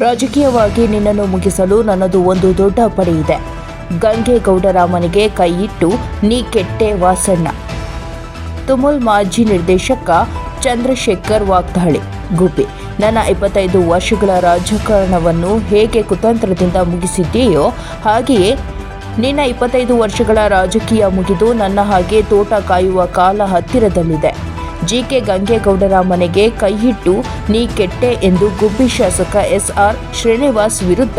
ರಾಜಕೀಯವಾಗಿ ನಿನ್ನನ್ನು ಮುಗಿಸಲು ನನ್ನದು ಒಂದು ದೊಡ್ಡ ಪಡೆ ಇದೆ. ಗಂಗೇಗೌಡರ ಮನೆಗೆ ಕೈಯಿಟ್ಟು ನೀ ಕೆಟ್ಟೆ ವಾಸಣ್ಣ. ತುಮುಲ್ ಮಾಜಿ ನಿರ್ದೇಶಕ ಚಂದ್ರಶೇಖರ್ ವಾಗ್ದಾಳಿ. ಗುಬ್ಬಿ, ನನ್ನ ಇಪ್ಪತ್ತೈದು ವರ್ಷಗಳ ರಾಜಕಾರಣವನ್ನು ಹೇಗೆ ಕುತಂತ್ರದಿಂದ ಮುಗಿಸಿದ್ದೀಯೋ ಹಾಗೆಯೇ ನಿನ್ನ ಇಪ್ಪತ್ತೈದು ವರ್ಷಗಳ ರಾಜಕೀಯ ಮುಗಿದು ನನ್ನ ಹಾಗೆ ತೋಟ ಕಾಯುವ ಕಾಲ ಹತ್ತಿರದಲ್ಲಿದೆ. ಜಿಕೆ ಗಂಗೇಗೌಡರ ಮನೆಗೆ ಕೈಯಿಟ್ಟು ನೀ ಕೆಟ್ಟೆ ಎಂದು ಗುಬ್ಬಿ ಶಾಸಕ ಎಸ್ಆರ್ ಶ್ರೀನಿವಾಸ್ ವಿರುದ್ಧ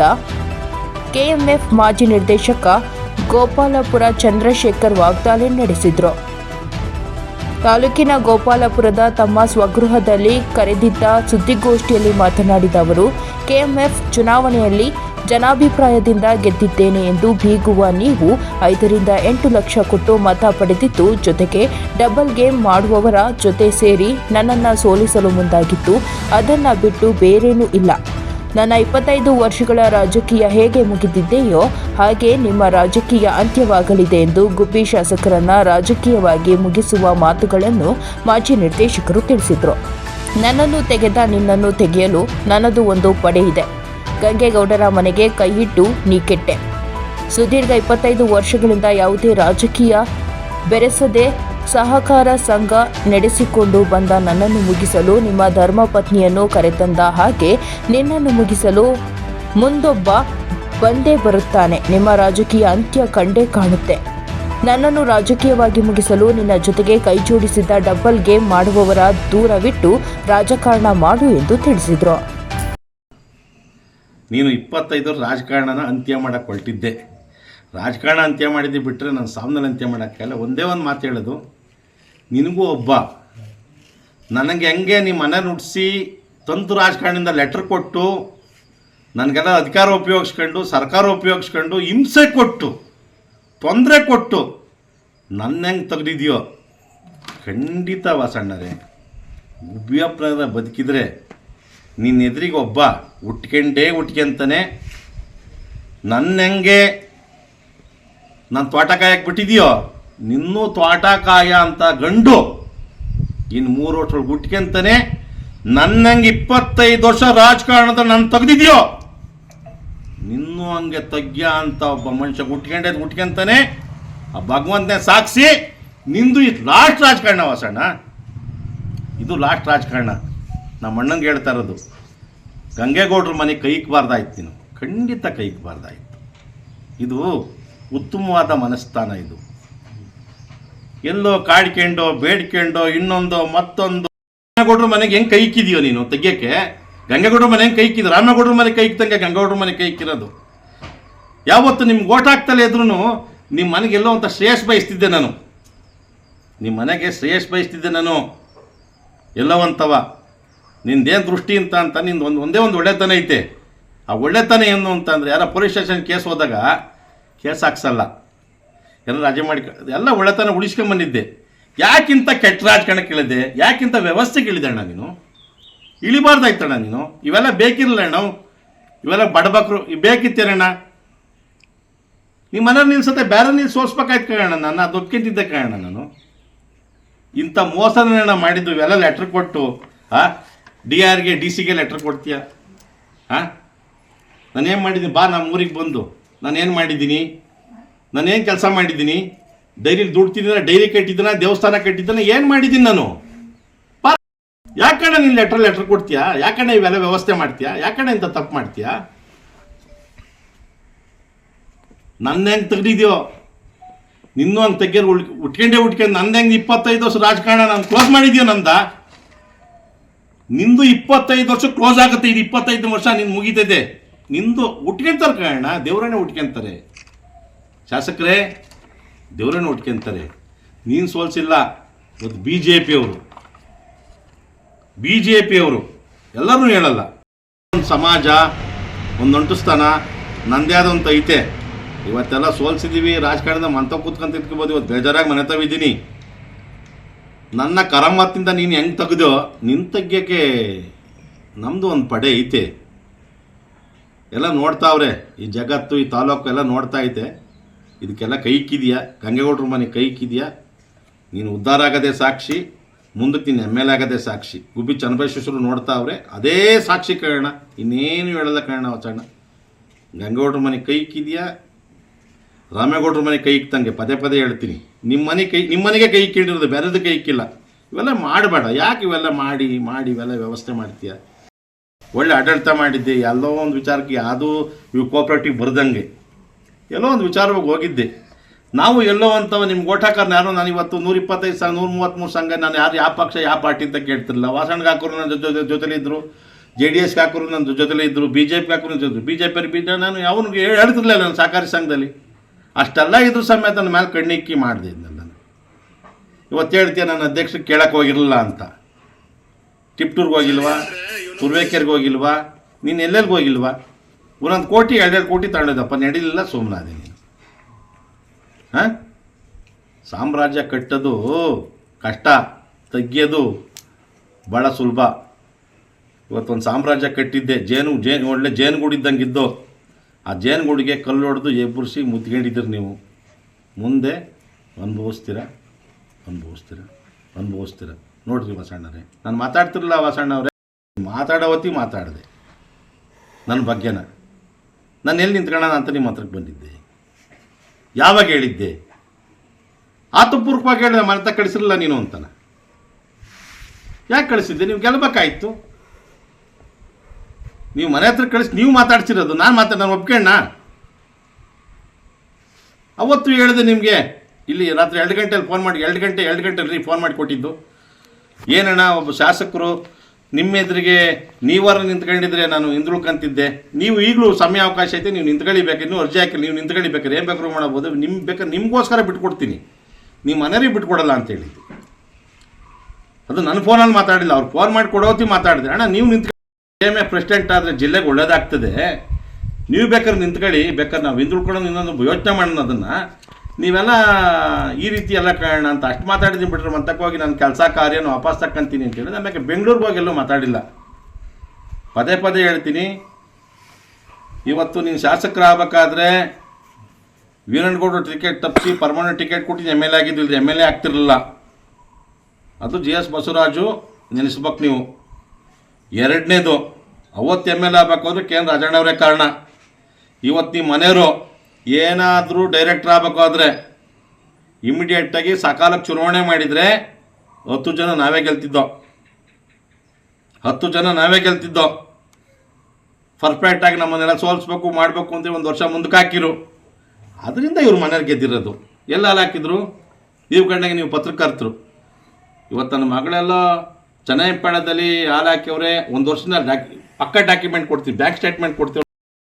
ಕೆಎಂಎಫ್ ಮಾಜಿ ನಿರ್ದೇಶಕ ಗೋಪಾಲಪುರ ಚಂದ್ರಶೇಖರ್ ವಾಗ್ದಾಳಿ ನಡೆಸಿದರು. ತಾಲೂಕಿನ ಗೋಪಾಲಪುರದ ತಮ್ಮ ಸ್ವಗೃಹದಲ್ಲಿ ಕರೆದಿದ್ದ ಸುದ್ದಿಗೋಷ್ಠಿಯಲ್ಲಿ ಮಾತನಾಡಿದ ಅವರು, ಕೆಎಂಎಫ್ ಚುನಾವಣೆಯಲ್ಲಿ ಜನಾಭಿಪ್ರಾಯದಿಂದ ಗೆದ್ದಿದ್ದೇನೆ ಎಂದು ಬೀಗುವ ನೀವು ಐದರಿಂದ ಎಂಟು ಲಕ್ಷ ಕೊಟ್ಟು ಮತ ಪಡೆದಿದ್ದು, ಜೊತೆಗೆ ಡಬಲ್ ಗೇಮ್ ಮಾಡುವವರ ಜೊತೆ ಸೇರಿ ನನ್ನನ್ನು ಸೋಲಿಸಲು ಮುಂದಾಗಿತ್ತು. ಅದನ್ನು ಬಿಟ್ಟು ಬೇರೇನೂ ಇಲ್ಲ. ನನ್ನ ಇಪ್ಪತ್ತೈದು ವರ್ಷಗಳ ರಾಜಕೀಯ ಹೇಗೆ ಮುಗಿದಿದೆಯೋ, ಹಾಗೆ ನಿಮ್ಮ ರಾಜಕೀಯ ಅಂತ್ಯವಾಗಲಿದೆ ಎಂದು ಗುಬ್ಬಿ ಶಾಸಕರನ್ನ ರಾಜಕೀಯವಾಗಿ ಮುಗಿಸುವ ಮಾತುಗಳನ್ನು ಮಾಜಿ ನಿರ್ದೇಶಕರು ತಿಳಿಸಿದರು. ನನ್ನನ್ನು ತೆಗೆದ ನಿನ್ನನ್ನು ತೆಗೆಯಲು ನನ್ನದು ಒಂದು ಪಡೆ ಇದೆ. ಗಂಗೇಗೌಡರ ಮನೆಗೆ ಕೈಯಿಟ್ಟು ನೀಕೆಟ್ಟೆ. ಸುದೀರ್ಘ ಇಪ್ಪತ್ತೈದು ವರ್ಷಗಳಿಂದ ಯಾವುದೇ ರಾಜಕೀಯ ಬೆರೆಸದೆ ಸಹಕಾರ ಸಂಘ ನಡೆಸಿಕೊಂಡು ಬಂದ ನನ್ನನ್ನು ಮುಗಿಸಲು ನಿಮ್ಮ ಧರ್ಮಪತ್ನಿಯನ್ನು ಕರೆತಂದ ಹಾಗೆ ನಿನ್ನನ್ನು ಮುಗಿಸಲು ಮುಂದೊಬ್ಬ ಬಂದೇ ಬರುತ್ತಾನೆ. ನಿಮ್ಮ ರಾಜಕೀಯ ಅಂತ್ಯ ಕಂಡೇ ಕಾಣುತ್ತೆ. ನನ್ನನ್ನು ರಾಜಕೀಯವಾಗಿ ಮುಗಿಸಲು ನಿನ್ನ ಜೊತೆಗೆ ಕೈಜೋಡಿಸಿದ್ದ ಡಬಲ್ ಗೇಮ್ ಮಾಡುವವರ ದೂರವಿಟ್ಟು ರಾಜಕಾರಣ ಮಾಡು ಎಂದು ತಿಳಿಸಿದರು. ನೀನು ಇಪ್ಪತ್ತೈದು ರಾಜಕಾರಣನ ಅಂತ್ಯ ಮಾಡಕ್ಕೆ ಹೊರಟಿದ್ದೆ ರಾಜಕಾರಣ ಅಂತ್ಯ ಮಾಡಿದ್ದು ಬಿಟ್ಟರೆ ನಾನು ಸಾಮ್ನಲ್ಲಿ ಅಂತ್ಯ ಮಾಡೋಕ್ಕೆಲ್ಲ ಒಂದೇ ಒಂದು ಮಾತು ಹೇಳೋದು, ನಿನಗೂ ಒಬ್ಬ, ನನಗೆ ಹೆಂಗೆ ನಿಮ್ಮ ಮನೆ ನುಡಿಸಿ ತಂತು ರಾಜಕಾರಣದಿಂದ ಲೆಟ್ರ್ ಕೊಟ್ಟು, ನನಗೆಲ್ಲ ಅಧಿಕಾರ ಉಪಯೋಗಿಸ್ಕೊಂಡು, ಸರ್ಕಾರ ಉಪಯೋಗಿಸ್ಕೊಂಡು, ಹಿಂಸೆ ಕೊಟ್ಟು, ತೊಂದರೆ ಕೊಟ್ಟು, ನನ್ನ ಹೆಂಗೆ ತೆಗ್ದಿದ್ಯೋ. ಖಂಡಿತ ವಾಸಣ್ಣರೇ ಗುಬ್ಬಿಯಪ್ಪನ ಬದುಕಿದ್ರೆ ನಿನ್ನ ಎದುರಿಗೆ ಒಬ್ಬ ಉಟ್ಕೊಂಡೇ ಉಟ್ಕೊಂತಾನೆ ನನ್ನ ಹೆಂಗೆ ನಾನು ತೋಟ ಕಾಯಕ್ಕೆ ಬಿಟ್ಟಿದೆಯೋ, ನಿನ್ನೂ ತೋಟ ಕಾಯ ಅಂತ ಗಂಡು ಇನ್ನು ಮೂರು ಹುಟ್ಕೊಂತಾನೆ ನನ್ನ ನನ್ನಂಗೆ ಇಪ್ಪತ್ತೈದು ವರ್ಷ ರಾಜಕಾರಣದ ನಾನು ತೆಗ್ದಿದ್ಯೋ, ನಿನ್ನೂ ಹಂಗೆ ತಗ್ಯ ಅಂತ ಒಬ್ಬ ಮನುಷ್ಯ ಉಟ್ಕೊಂಡೇ ಉಟ್ಕೊಂತಾನೆ ಆ ಭಗವಂತನೇ ಸಾಕ್ಷಿ ನಿಂದು ಇದು ಲಾಸ್ಟ್ ರಾಜಕಾರಣ ವಾಸಣ್ಣ. ಇದು ಲಾಸ್ಟ್ ರಾಜಕಾರಣ. ನಮ್ಮ ಅಣ್ಣಂಗೆ ಹೇಳ್ತಾ ಇರೋದು, ಗಂಗೆಗೌಡ್ರ ಮನೆ ಕೈಕ್ಬಾರ್ದಾಯ್ತು ನೀನು. ಖಂಡಿತ ಕೈಕ್ಬಾರ್ದಾಯ್ತು ಇದು ಉತ್ತಮವಾದ ಮನಸ್ಥಾನ ಇದು. ಎಲ್ಲೋ ಕಾಡ್ಕೊಂಡೋ, ಬೇಡ್ಕೊಂಡೋ, ಇನ್ನೊಂದು, ಮತ್ತೊಂದು. ಗಂಗೇಗೌಡ್ರ ಮನೆಗೆ ಹೆಂಗೆ ಕೈಕಿದೆಯೋ ನೀನು ತೆಗಿಯೋಕ್ಕೆ? ಗಂಗೆಗೌಡ್ರ ಮನೆ ಹೆಂಗೆ ಕೈಕಿದ್ರು ರಾಮನಗೌಡ್ರ ಮನೆ ಕೈಕ್ತಂಗೆ ಗಂಗೇಗೌಡ್ರ ಮನೆ ಕೈಕಿರೋದು. ಯಾವತ್ತು ನಿಮ್ಗೆ ಓಟ್ ಹಾಕ್ತಲೇ ಇದ್ರೂ ನಿಮ್ಮ ಮನೆಗೆ ಎಲ್ಲೋ ಅಂತ ಶ್ರೇಯಸ್ ಬಯಸ್ತಿದ್ದೆ ನಾನು. ನಿಮ್ಮ ಮನೆಗೆ ಶ್ರೇಯಸ್ ಬಯಸ್ತಿದ್ದೆ ನಾನು. ಎಲ್ಲವಂತವ ನಿಂದೇನು ದೃಷ್ಟಿ ಅಂತ ಅಂತ ನಿಂದು ಒಂದು ಒಂದೇ ಒಂದು ಒಳ್ಳೆತನ ಐತೆ. ಆ ಒಳ್ಳೆತನ ಏನು ಅಂತಂದರೆ ಯಾರೋ ಪೊಲೀಸ್ ಸ್ಟೇಷನ್ ಕೇಸ್ ಹೋದಾಗ ಕೇಸ್ ಹಾಕ್ಸಲ್ಲ. ಎಲ್ಲ ರಾಜಿ ಮಾಡಿ ಎಲ್ಲ ಒಳ್ಳೆತನ ಉಳಿಸ್ಕೊಂಬಂದಿದ್ದೆ ಯಾಕಿಂತ ಕೆಟ್ಟ ರಾಜಕಾರಣಕ್ಕೆ ಇಳಿದೆ ಯಾಕಿಂತ ವ್ಯವಸ್ಥೆಗೆ ಅಣ್ಣ ನೀನು? ಇಳಿಬಾರ್ದಾಯ್ತಣ್ಣ ನೀನು? ಇವೆಲ್ಲ ಬೇಕಿರಲಿಲ್ಲ ಅಣ್ಣ ಇವೆಲ್ಲ ಬಡಬಕ್ರು ಇವು ಬೇಕಿತ್ತೇನಣ್ಣ? ನಿಮ್ಮ ಮನೇಲಿ ನಿಲ್ಸತ್ತೆ ಬೇರೆ ನೀನು ಸೋಸ್ಬೇಕಾಯ್ತು ಕಣ ನಾನು. ಅದು ಒಪ್ಕೊಂತಿದ್ದೆ ನಾನು. ಇಂಥ ಮೋಸನ ಮಾಡಿದ್ದು ಇವೆಲ್ಲ ಲೆಟ್ರ್ ಕೊಟ್ಟು, ಆ ಡಿ ಆರ್ಗೆ ಡಿ ಸಿಗೆ ಲೆಟ್ರ್ ಕೊಡ್ತೀಯ? ಹಾಂ? ನಾನೇನು ಮಾಡಿದ್ದೀನಿ? ಬಾ ನಮ್ಮ ಊರಿಗೆ ಬಂದು. ನಾನೇನು ಮಾಡಿದ್ದೀನಿ? ನಾನೇನು ಕೆಲಸ ಮಾಡಿದ್ದೀನಿ? ಡೈರಿ ದುಡ್ತಿದ್ದೀನ? ಡೈರಿ ಕಟ್ಟಿದ್ದೀನ? ದೇವಸ್ಥಾನ ಕಟ್ಟಿದ್ದೀನ? ಏನು ಮಾಡಿದ್ದೀನಿ ನಾನು? ಯಾಕಣ್ಣ ನೀನು ಲೆಟ್ರ್ ಲೆಟ್ರ್ ಕೊಡ್ತೀಯಾ? ಯಾಕಣ್ಣ ಇವೆಲ್ಲ ವ್ಯವಸ್ಥೆ ಮಾಡ್ತೀಯಾ? ಯಾಕಣ್ಣ ಇಂಥ ತಪ್ಪು ಮಾಡ್ತೀಯಾ? ನನ್ನ ಹೆಂಗೆ ತೆಗ್ದಿದ್ಯೋ? ನಿನ್ನೂ ಹಂಗೆ ತೆಗ್ಯರು ಉಳ್ ಉಟ್ಕೊಂಡೇ ಉಟ್ಕೊಂಡು ನಂದು ಹೆಂಗೆ ಇಪ್ಪತ್ತೈದು ವರ್ಷ ರಾಜಕಾರಣ ನಾನು ಕ್ಲೋಸ್ ಮಾಡಿದ್ಯೋ ನಂದ? ನಿಂದು ಇಪ್ಪತ್ತೈದು ವರ್ಷ ಕ್ಲೋಸ್ ಆಗುತ್ತೆ, ಇದು ಇಪ್ಪತ್ತೈದು ವರ್ಷ ನಿನ್ ಮುಗಿತೈತೆ. ನಿಂದು ಉಟ್ಕೊಂತಾರೆ ಕಾರಣ ದೇವರನ್ನೇ ಉಟ್ಕೊಂತಾರೆ ಶಾಸಕರೇ, ದೇವರನ್ನೇ ಉಟ್ಕೊಂತಾರೆ ನೀನು ಸೋಲ್ಸಿಲ್ಲ, ಇವತ್ತು ಬಿ ಜೆ ಪಿಯವರು ಬಿ ಜೆ ಪಿಯವರು ಎಲ್ಲರೂ ಹೇಳಲ್ಲ. ಒಂದು ಸಮಾಜ, ಒಂದು ಅಂಟುಸ್ಥಾನ ನಂದೇ ಆದಂಥ ಐತೆ. ಇವತ್ತೆಲ್ಲ ಸೋಲ್ಸಿದ್ದೀವಿ ರಾಜಕಾರಣದ ಮಂತ ಕೂತ್ಕೊಂತ ಇಟ್ಕೋಬೋದು ಇವತ್ತು ಬೇಜಾರಾಗಿ ಮನೆ ತವಿದ್ದೀನಿ ನನ್ನ ಕರಮತ್ತಿಂದ ನೀನು ಹೆಂಗೆ ತೆಗೆದೋ ನಿನ್ನ ತೆಗ್ಯೋಕ್ಕೆ ನಮ್ಮದು ಒಂದು ಪಡೆ ಐತೆ. ಎಲ್ಲ ನೋಡ್ತಾವ್ರೆ ಈ ಜಗತ್ತು, ಈ ತಾಲೂಕು ಎಲ್ಲ ನೋಡ್ತಾ ಐತೆ. ಇದಕ್ಕೆಲ್ಲ ಕೈಕಿದೆಯಾ ಗಂಗೇಗೌಡ್ರ ಮನೆ ಕೈಕಿದೆಯಾ ನೀನು ಉದ್ಧಾರ ಆಗದೆ ಸಾಕ್ಷಿ, ಮುಂದಕ್ಕೆ ನೀನು ಎಂ ಎಲ್ ಆಗೋದೇ ಸಾಕ್ಷಿ. ಗುಬ್ಬಿ ನೋಡ್ತಾ ಅವ್ರೆ, ಅದೇ ಸಾಕ್ಷಿ ಕಾರಣ. ಇನ್ನೇನು ಹೇಳಲ್ಲ ಕಾರಣ ವಚಣ್ಣ ಗಂಗೇಗೌಡ್ರ ಮನೆ ಕೈಕಿದೆಯಾ ರಾಮೇಗೌಡ್ರ ಮನೆ ಕೈ ಇಕ್ತಂಗೆ ಪದೇ ಪದೇ ಹೇಳ್ತೀನಿ. ನಿಮ್ಮ ಮನೆ ಕೈ ನಿಮ್ಮನೆಗೆ ಕೈ ಇಕ್ಕಿಡಿರೋದು ಬೇರೆದು ಕೈ ಇಕ್ಕಿಲ್ಲ ಇವೆಲ್ಲ ಮಾಡಬೇಡ. ಯಾಕೆ ಇವೆಲ್ಲ ಮಾಡಿ ಮಾಡಿ ಇವೆಲ್ಲ ವ್ಯವಸ್ಥೆ ಮಾಡ್ತೀಯ? ಒಳ್ಳೆ ಆಡಳಿತ ಮಾಡಿದ್ದೆ, ಎಲ್ಲೋ ಒಂದು ವಿಚಾರಕ್ಕೆ ಯಾವುದೂ ಇವು ಕೋಪ್ರೇಟಿವ್ ಬರ್ದಂಗೆ. ಎಲ್ಲೋ ಒಂದು ವಿಚಾರವಾಗಿ ಹೋಗಿದ್ದೆ. ನಾವು ಎಲ್ಲೋ ಅಂತವ ನಿಮ್ಮ ಹಾಕೋರು ಯಾರು ನಾನು ಇವತ್ತು ನೂರ ಇಪ್ಪತ್ತೈದು ಸಾವಿರ ನೂರ ಮೂವತ್ತ್ಮೂರು ಸಂಘ, ನಾನು ಯಾರು, ಯಾವ ಪಕ್ಷ, ಯಾವ ಪಾರ್ಟಿ ಅಂತ ಕೇಳ್ತಿರಲಿಲ್ಲ. ವಾಸಣ್ಗೆ ಹಾಕೋರು ನನ್ನ ಜೊತೆ ಜೊತೆಲಿ ಇದ್ದರು ಜೆ ಡಿ ಎಸ್ಗೆ ಹಾಕೋರು ನನ್ನ ಜೊತೆಲೇ ಇದ್ದರು ಬಿ ಜೆ ಪಿ ಹಾಕೋರು ಜೊತೆ ಬಿ ಜೆ ಪಿ ನಾನು ಯಾವನಿಗೆ ಹೇಳ್ತಿರ್ಲಿಲ್ಲ ನಾನು ಸಹಕಾರಿ ಸಂಘದಲ್ಲಿ. ಅಷ್ಟೆಲ್ಲ ಇದ್ರು ಸಮೇತ ನನ್ನ ಮೇಲೆ ಕಣ್ಣಿಕ್ಕಿ ಮಾಡಿದೆ ನಾನು ಇವತ್ತು ಹೇಳ್ತೀನಿ ನನ್ನ ಅಧ್ಯಕ್ಷ ಕೇಳಕ್ಕೆ ಹೋಗಿರಲಿಲ್ಲ ಅಂತ. ಟಿಪ್ಟೂರ್ಗೆ ಹೋಗಿಲ್ವಾ? ತುರ್ವೇಕೆರೆಗೆ ಹೋಗಿಲ್ವಾ? ನೀನು ಎಲ್ಲೆಲ್ಲಿಗೆ ಹೋಗಿಲ್ವಾ? ಒಂದೊಂದು ಕೋಟಿ, ಎರಡೆರಡು ಕೋಟಿ ತಗೊಂಡಿದ್ದಪ್ಪ. ನಡೀಲಿಲ್ಲ ಸುಮ್ಮನಾದೆ ನೀನು. ಹಾಂ? ಸಾಮ್ರಾಜ್ಯ ಕಟ್ಟೋದು ಕಷ್ಟ, ತೆಗಿಯೋದು ಭಾಳ ಸುಲಭ. ಇವತ್ತೊಂದು ಸಾಮ್ರಾಜ್ಯ ಕಟ್ಟಿದ್ದೆ, ಜೇನು ಜೇನು, ಒಳ್ಳೆ ಜೇನುಗೂಡಿದ್ದಂಗಿದ್ದು ಆ ಜೇನುಗೂಡಿಗೆ ಕಲ್ಲು ಹೊಡೆದು ಎಬ್ಬರಿಸಿ ಮುದ್ಕೊಂಡಿದ್ದೀರಿ ನೀವು. ಮುಂದೆ ಅನುಭವಿಸ್ತೀರ ಅನುಭವಿಸ್ತೀರ ಅನುಭವಿಸ್ತೀರ. ನೋಡಿರಿ ವಸಣ್ಣರೇ, ನಾನು ಮಾತಾಡ್ತಿರಲಿಲ್ಲ ವಾಸಣ್ಣವ್ರೆ. ಮಾತಾಡೋ ಹೊತ್ತಿಗೆ ಮಾತಾಡಿದೆ. ನನ್ನ ಬಗ್ಗೆನ ನಾನು ಎಲ್ಲಿ ನಿಂತ್ಕೊಳ್ಳೋಣ ಅಂತ ನಿಮ್ಮ ಹತ್ರಕ್ಕೆ ಬಂದಿದ್ದೆ. ಯಾವಾಗ ಹೇಳಿದ್ದೆ? ಆತಪೂರ್ವಕವಾಗಿ ಹೇಳಿದೆ ಮನೆ ಕಳಿಸಿರಲಿಲ್ಲ ನೀನು ಅಂತಾನೆ. ಯಾಕೆ ಕಳಿಸಿದ್ದೆ? ನೀವು ಗೆಲ್ಬೇಕಾಯ್ತು ನೀವು ಮನೆ ಹತ್ರ ಕಳಿಸಿ, ನೀವು ಮಾತಾಡ್ಸಿರೋದು, ನಾನು ಮಾತಾಡ, ನಾನು ಒಪ್ಕೊಂಡ ಅವತ್ತು ಹೇಳಿದೆ ನಿಮಗೆ, ಇಲ್ಲಿ ರಾತ್ರಿ ಎರಡು ಗಂಟೆಯಲ್ಲಿ ಫೋನ್ ಮಾಡಿ, ಎರಡು ಗಂಟೆ, ಎರಡು ಗಂಟೆಲಿ ಫೋನ್ ಮಾಡಿ ಕೊಟ್ಟಿದ್ದು. ಏನಣ್ಣ, ಒಬ್ಬ ಶಾಸಕರು, ನಿಮ್ಮ ಎದುರಿಗೆ ನೀವಾರ ನಿಂತ್ಕೊಂಡಿದ್ರೆ ನಾನು ಹಿಂದುಳ್ಕಂತಿದ್ದೆ. ನೀವು ಈಗಲೂ ಸಮಯ ಅವಕಾಶ ಐತೆ, ನೀವು ನಿಂತ್ಕೊಳ್ಳಿಬೇಕು ಇನ್ನೂ ಅರ್ಜಿ ಹಾಕಿ, ನೀವು ನಿಂತ್ಕೊಳ್ಳಿಬೇಕಾರೆ ಏನು ಬೇಕಾದ್ರೂ ಮಾಡ್ಬೋದು ನಿಮ್ಮ ಬೇಕಾದ್ರೆ, ನಿಮಗೋಸ್ಕರ ಬಿಟ್ಕೊಡ್ತೀನಿ. ನೀವು ಮನೆಯವ್ರಿಗೆ ಬಿಟ್ಕೊಡಲ್ಲ ಅಂತ ಹೇಳಿದ್ದು. ಅದು ನನ್ನ ಫೋನಲ್ಲಿ ಮಾತಾಡಿಲ್ಲ, ಅವ್ರು ಫೋನ್ ಮಾಡಿ ಕೊಡೋತಿ ಮಾತಾಡಿದ್ರೆ. ಅಣ್ಣ, ನೀವು ಎಂ ಎ ಪ್ರೆಸಿಡೆಂಟ್ ಆದರೆ ಜಿಲ್ಲೆಗೆ ಒಳ್ಳೇದಾಗ್ತದೆ. ನೀವು ಬೇಕಾದ್ರೆ ನಿಂತ್ಕೊಳ್ಳಿ, ಬೇಕಾದ್ರೆ ನಾವು ಹಿಂದುಳ್ಕೊಳ್ಳೋದು ಇನ್ನೊಂದು ಯೋಚನೆ ಮಾಡೋಣ ಅದನ್ನು. ನೀವೆಲ್ಲ ಈ ರೀತಿ ಎಲ್ಲ ಕಾರಣ ಅಂತ ಅಷ್ಟು ಮಾತಾಡಿದ್ದೀನಿ ಬಿಟ್ರೆ ಮಂತಕ್ಕೆ ಹೋಗಿ ನಾನು ಕೆಲಸ ಕಾರ್ಯನ ವಾಪಸ್ ತಕ್ಕಂತೀನಿ ಅಂತ ಹೇಳಿದ್ರೆ, ಆಮೇಲೆ ಬೆಂಗಳೂರಿಗೆ ಹೋಗಿ ಎಲ್ಲೂ ಮಾತಾಡಿಲ್ಲ. ಪದೇ ಪದೇ ಹೇಳ್ತೀನಿ, ಇವತ್ತು ನೀನು ಶಾಸಕರಾಗಬೇಕಾದ್ರೆ ವೀರಣ್ಣಗೌಡರು ಟಿಕೆಟ್ ತಪ್ಪಿಸಿ ಪರ್ಮನೆಂಟ್ ಟಿಕೆಟ್ ಕೊಟ್ಟು ಎಂ ಎಲ್ ಎ ಆಗಿದ್ದು ಎಂ ಎಲ್ ಎ ಆಗ್ತಿರಲಿಲ್ಲ. ಅದು ಜಿ ಎಸ್ ಬಸವರಾಜು ನೆನೆಸ್ಬೇಕು ನೀವು. ಎರಡನೇದು ಅವತ್ತು ಎಂ ಎಲ್ ಎ ಅಂದರೆ ಕೇಂದ್ರ ರಾಜಣ್ಣವರೇ ಕಾರಣ. ಇವತ್ತು ನಿಮ್ಮ ಮನೆಯವರು ಏನಾದರೂ ಡೈರೆಕ್ಟ್ರ್ ಆದರೆ ಇಮಿಡಿಯೇಟಾಗಿ ಸಕಾಲಕ್ಕೆ ಚುನಾವಣೆ ಮಾಡಿದರೆ ಹತ್ತು ಜನ ನಾವೇ ಗೆಲ್ತಿದ್ದೋ? ಹತ್ತು ಜನ ನಾವೇ ಗೆಲ್ತಿದ್ದೋ? ಪರ್ಫೆಕ್ಟಾಗಿ ನಮ್ಮನ್ನೆಲ್ಲ ಸೋಲಿಸ್ಬೇಕು, ಮಾಡಬೇಕು ಅಂತ ಒಂದು ವರ್ಷ ಮುಂದಕ್ಕೆ ಹಾಕಿರು. ಅದರಿಂದ ಇವ್ರ ಮನೆಯವ್ರು ಗೆದ್ದಿರೋದು. ಎಲ್ಲ ಹಾಕಿದ್ರು? ನೀವು ಕಂಡಾಗ ನೀವು ಪತ್ರಕರ್ತರು. ಇವತ್ತು ನನ್ನ ಮಗಳೆಲ್ಲ ಚನ್ನಪಟ್ಟಣದಲ್ಲಿ ಹಾಲು ಹಾಕಿವ್ರೆ, ಒಂದು ವರ್ಷದಲ್ಲಿ ಪಕ್ಕ ಡಾಕ್ಯುಮೆಂಟ್ ಕೊಡ್ತೀನಿ ಬ್ಯಾಂಕ್ ಸ್ಟೇಟ್ಮೆಂಟ್ ಕೊಡ್ತೀವಿ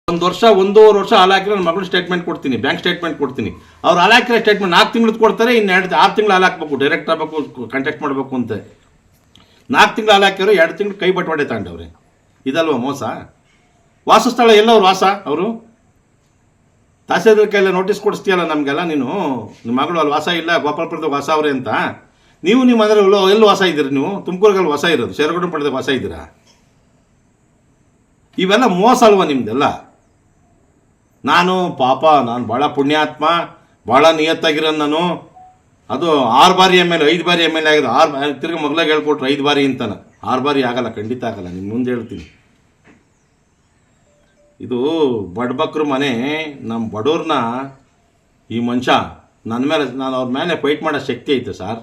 ಒಂದು ವರ್ಷ, ಒಂದೂವರೆ ವರ್ಷ ಹಾಲು ಮಗಳ ನನ್ನ ಮಗಳು ಸ್ಟೇಟ್ಮೆಂಟ್ ಕೊಡ್ತೀನಿ ಬ್ಯಾಂಕ್ ಸ್ಟೇಟ್ಮೆಂಟ್ ಕೊಡ್ತೀನಿ. ಅವ್ರು ಹಾಲು ಸ್ಟೇಟ್ಮೆಂಟ್ ನಾಲ್ಕು ತಿಂಗಳು ಕೊಡ್ತಾರೆ ಇನ್ನು ಎರಡು ಆರು ತಿಂಗಳು ಹಾಲು ಡೈರೆಕ್ಟ್ ಆಗಬೇಕು ಕಾಂಟ್ಯಾಕ್ಟ್ ಮಾಡಬೇಕು ಅಂತ. ನಾಲ್ಕು ತಿಂಗಳು ಹಾಲು ಎರಡು ತಿಂಗಳು ಕೈ ಬಟ್ವಾಡೆ ತಗೊಂಡವ್ರೆ. ಇದಲ್ವಾ ಮೋಸ? ವಾಸಸ್ಥಳ ಎಲ್ಲವ್ರು ವಾಸ ಅವರು? ತಹಸೀಲ್ದಾರ್ ಕೈಯಲ್ಲಿ ನೋಟಿಸ್ ಕೊಡಿಸ್ತೀಯಲ್ಲ ನಮಗೆಲ್ಲ ನೀನು? ನಿಮ್ಮ ಮಗಳು ಅಲ್ಲಿ ವಾಸ ಇಲ್ಲ ಗೋಪಾಲಪುರದಾಗ ವಾಸ ಅವರೇ ಅಂತ. ನೀವು ನಿಮ್ಮ ಮನೆಯಲ್ಲಿ ಎಲ್ಲೂ ವಾಸ ಇದ್ದೀರಿ ನೀವು? ತುಮಕೂರಿಗಲ್ಲಿ ವಾಸ ಇರೋದು ಶೇರಗೌಡ ಪಡೆದಾಗ ವಾಸ ಇದ್ದೀರಾ? ಇವೆಲ್ಲ ಮೋಸ ಅಲ್ವಾ ನಿಮ್ದೆಲ್ಲ? ನಾನು ಪಾಪ, ನಾನು ಭಾಳ ಪುಣ್ಯಾತ್ಮ ಭಾಳ ನಿಯತ್ತಾಗಿರೋ ನಾನು. ಅದು ಆರು ಬಾರಿ ಎಂ ಎಲ್, ಐದು ಬಾರಿ ಎಂ ಎಲ್ ಆಗಿದೆ. ಆರು ತಿರ್ಗಿ ಮಗ್ಲಾಗ ಹೇಳ್ಕೊಟ್ರು ಐದು ಬಾರಿ ಅಂತಾನ ಆರು ಬಾರಿ ಆಗಲ್ಲ, ಖಂಡಿತ ಆಗಲ್ಲ ನಿಮ್ಮ ಮುಂದೆ ಹೇಳ್ತೀನಿ. ಇದು ಬಡಬಕ್ರ ಮನೆ ನಮ್ಮ ಬಡವ್ರನ್ನ ಈ ಮನುಷ್ಯ ನನ್ನ ಮೇಲೆ ನಾನು ಅವ್ರ ಮೇಲೆ ಫೈಟ್ ಮಾಡೋ ಶಕ್ತಿ ಐತೆ, ಸರ್.